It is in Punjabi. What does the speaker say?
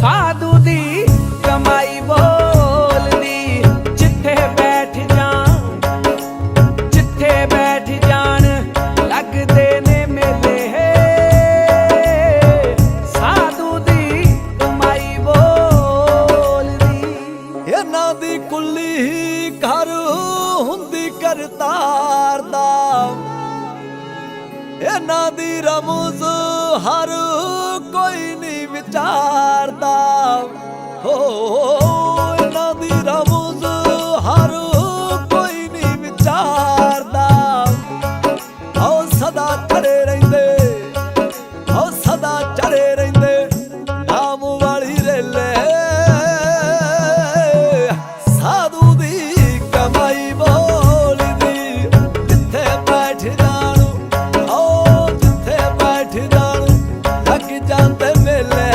ਸਾਧੂ ਦੀ ਕਮਾਈ ਬੋਲਦੀ, ਜਿੱਥੇ ਬੈਠ ਜਾਣ, ਜਿੱਥੇ ਬੈਠ ਜਾਣ, ਲੱਗਦੇ ਨੇ ਮੇਲੇ। ਸਾਧੂ ਦੀ ਕਮਾਈ ਬੋਲਦੀ। ਇਹਨਾਂ ਦੀ ਕੁੱਲੀ ਘਰ ਹੁੰਦੀ ਕਰਤਾਰ ਦਾ। ਇਹਨਾਂ ਦੀ ਰਮਜ਼ ਹਰ ਹਾਰੂ ਕੋਈ ਨਹੀਂ ਵਿਚਾਰਦਾ। ਹਉ ਸਦਾ ਖੜੇ ਰਹਿੰਦੇ ਹਉ ਸਦਾ ਚੜੇ ਰਹਿੰਦੇ ਨਾਮ ਵਾਲੀ ਰੇਲੇ। ਸਾਧੂ ਦੀ ਕਮਾਈ ਬੋਲਦੀ ਜਿੱਥੇ ਬੈਠ ਜਾਣੂ ਓ ਜਿੱਥੇ ਬੈਠ ਜਾਣੂ, ਲੱਗ ਜਾਂਦੇ ਮੇਲੇ।